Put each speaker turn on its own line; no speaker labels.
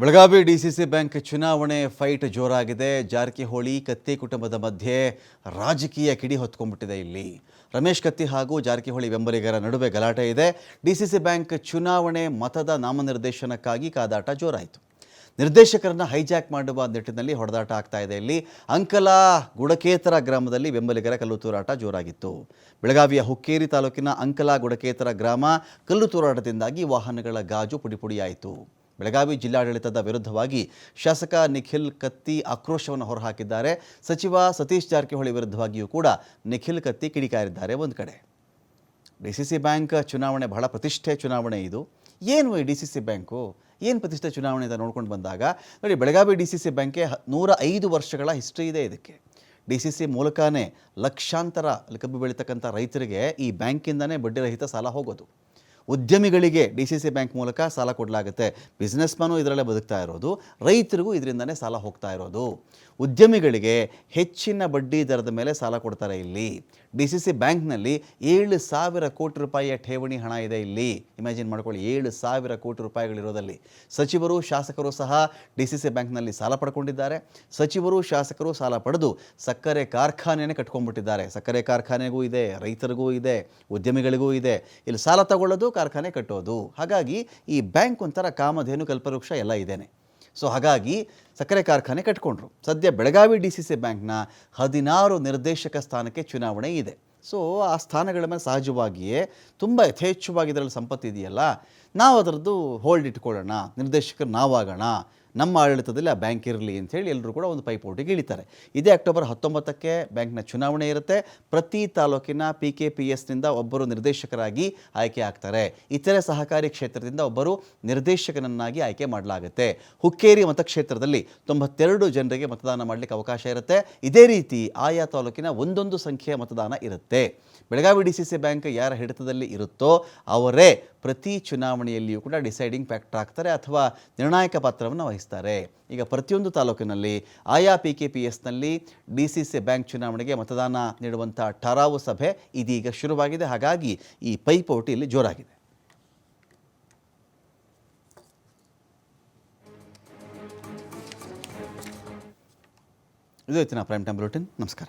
Belagavi DCC bank ಚುನಾವಣೆ fight ಜೋರಾಗಿದೆ. ಜಾರಕಿಹೊಳಿ, ಕತ್ತಿ ಕುಟುಂಬದ ಮಧ್ಯೆ ರಾಜಕೀಯ ಕಿಡಿ ಹೊತ್ಕೊಂಡ್ಬಿಟ್ಟಿದೆ ಇಲ್ಲಿ. ರಮೇಶ್ ಕತ್ತಿ ಹಾಗೂ ಜಾರಕಿಹೊಳಿ ಬೆಂಬಲಿಗರ ನಡುವೆ ಗಲಾಟೆ ಇದೆ. ಡಿಸಿಸಿ ಬ್ಯಾಂಕ್ ಚುನಾವಣೆ ಮತದ ನಾಮನಿರ್ದೇಶನಕ್ಕಾಗಿ ಕಾದಾಟ ಜೋರಾಯಿತು. ನಿರ್ದೇಶಕರನ್ನ ಹೈಜಾಕ್ ಮಾಡುವ ನಿಟ್ಟಿನಲ್ಲಿ ಹೊಡೆದಾಟ ಆಗ್ತಾ ಇದೆ ಇಲ್ಲಿ. ಅಂಕಲ ಗುಡಕೇತರ ಗ್ರಾಮದಲ್ಲಿ ಬೆಂಬಲಿಗರ ಕಲ್ಲು ತೂರಾಟ ಜೋರಾಗಿತ್ತು. ಬೆಳಗಾವಿಯ ಹುಕ್ಕೇರಿ ತಾಲೂಕಿನ ಅಂಕಲ ಗುಡಕೇತರ ಗ್ರಾಮ ಕಲ್ಲು ತೂರಾಟದಿಂದಾಗಿ ವಾಹನಗಳ ಗಾಜು ಪುಡಿಪುಡಿಯಾಯಿತು. ಬೆಳಗಾವಿ ಜಿಲ್ಲಾಡಳಿತದ ವಿರುದ್ಧವಾಗಿ ಶಾಸಕ ನಿಖಿಲ್ ಕತ್ತಿ ಆಕ್ರೋಶವನ್ನು ಹೊರಹಾಕಿದ್ದಾರೆ. ಸಚಿವ ಸತೀಶ್ ಜಾರಕಿಹೊಳಿ ವಿರುದ್ಧವಾಗಿಯೂ ಕೂಡ ನಿಖಿಲ್ ಕತ್ತಿ ಕಿಡಿಕಾರಿದ್ದಾರೆ ಒಂದು ಕಡೆ. ಡಿ ಸಿ ಸಿ ಬ್ಯಾಂಕ್ ಚುನಾವಣೆ ಬಹಳ ಪ್ರತಿಷ್ಠೆ ಚುನಾವಣೆ ಇದು. ಏನು ಈ ಡಿ ಸಿ ಸಿ ಬ್ಯಾಂಕು? ಏನು ಪ್ರತಿಷ್ಠೆ ಚುನಾವಣೆ ಅಂತ ನೋಡ್ಕೊಂಡು ಬಂದಾಗ, ನೋಡಿ ಬೆಳಗಾವಿ ಡಿ ಸಿ ಸಿ ಬ್ಯಾಂಕ್ಗೆ ನೂರ ಐದು ವರ್ಷಗಳ ಹಿಸ್ಟ್ರಿ ಇದೆ ಇದಕ್ಕೆ. ಡಿ ಸಿ ಸಿ ಮೂಲಕನೇ ಲಕ್ಷಾಂತರ, ಕಬ್ಬು ಬೆಳೀತಕ್ಕಂಥ ರೈತರಿಗೆ ಈ ಬ್ಯಾಂಕಿಂದನೇ ಬಡ್ಡಿರಹಿತ ಸಾಲ ಹೋಗೋದು. ಉದ್ಯಮಿಗಳಿಗೆ ಡಿ ಸಿ ಸಿ ಬ್ಯಾಂಕ್ ಮೂಲಕ ಸಾಲ ಕೊಡಲಾಗುತ್ತೆ. ಬಿಸ್ನೆಸ್ ಮ್ಯಾನು ಇದರಲ್ಲೇ ಬದುಕ್ತಾ ಇರೋದು, ರೈತರಿಗೂ ಇದರಿಂದನೇ ಸಾಲ ಹೋಗ್ತಾ ಇರೋದು. ಉದ್ಯಮಿಗಳಿಗೆ ಹೆಚ್ಚಿನ ಬಡ್ಡಿ ದರದ ಮೇಲೆ ಸಾಲ ಕೊಡ್ತಾರೆ ಇಲ್ಲಿ. ಡಿ ಸಿ ಸಿ ಬ್ಯಾಂಕ್ನಲ್ಲಿ ಏಳು ಸಾವಿರ ಕೋಟಿ ರೂಪಾಯಿಯ ಠೇವಣಿ ಹಣ ಇದೆ ಇಲ್ಲಿ. ಇಮ್ಯಾಜಿನ್ ಮಾಡ್ಕೊಳ್ಳಿ, ಏಳು ಸಾವಿರ ಕೋಟಿ ರೂಪಾಯಿಗಳಿರೋದಲ್ಲಿ ಸಚಿವರು, ಶಾಸಕರು ಸಹ ಡಿ ಸಿ ಸಿ ಬ್ಯಾಂಕ್ನಲ್ಲಿ ಸಾಲ ಪಡ್ಕೊಂಡಿದ್ದಾರೆ. ಸಚಿವರು, ಶಾಸಕರು ಸಾಲ ಪಡೆದು ಸಕ್ಕರೆ ಕಾರ್ಖಾನೆಯೇ ಕಟ್ಕೊಂಡ್ಬಿಟ್ಟಿದ್ದಾರೆ. ಸಕ್ಕರೆ ಕಾರ್ಖಾನೆಗೂ ಇದೆ, ರೈತರಿಗೂ ಇದೆ, ಉದ್ಯಮಿಗಳಿಗೂ ಇದೆ. ಇಲ್ಲಿ ಸಾಲ ತಗೊಳ್ಳೋದು ಕಾರ್ಖಾನೆ ಕಟ್ಟೋದು. ಹಾಗಾಗಿ ಈ ಬ್ಯಾಂಕ್ ಒಂಥರ ಕಾಮಧೇನು ಕಲ್ಪವೃಕ್ಷ ಎಲ್ಲ ಇದ್ದೇನೆ ಸೊ ಹಾಗಾಗಿ ಸಕ್ಕರೆ ಕಾರ್ಖಾನೆ ಕಟ್ಕೊಂಡ್ರು. ಸದ್ಯ ಬೆಳಗಾವಿ ಡಿ ಸಿ ಸಿ ಬ್ಯಾಂಕ್ನ ಹದಿನಾರು ನಿರ್ದೇಶಕ ಸ್ಥಾನಕ್ಕೆ ಚುನಾವಣೆ ಇದೆ. ಸೊ ಆ ಸ್ಥಾನಗಳ ಮೇಲೆ ಸಹಜವಾಗಿಯೇ ತುಂಬ ಯಥೇಚ್ಛವಾಗಿ ಇದರಲ್ಲಿ ಸಂಪತ್ತು ಇದೆಯಲ್ಲ, ನಾವು ಅದರದ್ದು ಹೋಲ್ಡ್ ಇಟ್ಕೊಳ್ಳೋಣ. ನಿರ್ದೇಶಕರು ನಾವಾಗೋಣ. ನಮ್ಮ ಆಡಳಿತದಲ್ಲಿ ಆ ಬ್ಯಾಂಕ್ ಇರಲಿ ಅಂಥೇಳಿ ಎಲ್ಲರೂ ಕೂಡ ಒಂದು ಪೈಪೋಟಿಗೆ ಇಳಿತಾರೆ. ಇದೇ ಅಕ್ಟೋಬರ್ ಹತ್ತೊಂಬತ್ತಕ್ಕೆ ಬ್ಯಾಂಕ್ನ ಚುನಾವಣೆ ಇರುತ್ತೆ. ಪ್ರತಿ ತಾಲೂಕಿನ ಪಿ ಕೆ ಪಿ ಎಸ್ನಿಂದ ಒಬ್ಬರು ನಿರ್ದೇಶಕರಾಗಿ ಆಯ್ಕೆ ಆಗ್ತಾರೆ. ಇತರೆ ಸಹಕಾರಿ ಕ್ಷೇತ್ರದಿಂದ ಒಬ್ಬರು ನಿರ್ದೇಶಕನನ್ನಾಗಿ ಆಯ್ಕೆ ಮಾಡಲಾಗುತ್ತೆ. ಹುಕ್ಕೇರಿ ಮತಕ್ಷೇತ್ರದಲ್ಲಿ ತೊಂಬತ್ತೆರಡು ಜನರಿಗೆ ಮತದಾನ ಮಾಡಲಿಕ್ಕೆ ಅವಕಾಶ ಇರುತ್ತೆ. ಇದೇ ರೀತಿ ಆಯಾ ತಾಲೂಕಿನ ಒಂದೊಂದು ಸಂಖ್ಯೆಯ ಮತದಾನ ಇರುತ್ತೆ. Belagavi D C C bank ಯಾರ ಹಿಡಿತದಲ್ಲಿ ಇರುತ್ತೋ ಅವರೇ ಪ್ರತಿ ಚುನಾವಣೆಯಲ್ಲಿಯೂ ಕೂಡ ಡಿಸೈಡಿಂಗ್ ಫ್ಯಾಕ್ಟರ್ ಆಗ್ತಾರೆ ಅಥವಾ ನಿರ್ಣಾಯಕ ಪಾತ್ರವನ್ನು ವಹಿಸ್ತಾರೆ. ಈಗ ಪ್ರತಿಯೊಂದು ತಾಲೂಕಿನಲ್ಲಿ ಆಯಾ ಪಿ ಕೆ ಪಿ ಎಸ್ನಲ್ಲಿ ಡಿ ಸಿ ಸಿ ಬ್ಯಾಂಕ್ ಚುನಾವಣೆಗೆ ಮತದಾನ ನೀಡುವಂಥ ಠರಾವು ಸಭೆ ಇದೀಗ ಶುರುವಾಗಿದೆ. ಹಾಗಾಗಿ ಈ ಪೈಪೋಟಿ ಇಲ್ಲಿ ಜೋರಾಗಿದೆ. ಇದು ಇವತ್ತಿನ ಪ್ರೈಮ್ ಟೈಮ್ ಬುಲೆಟಿನ್ ನಮಸ್ಕಾರ.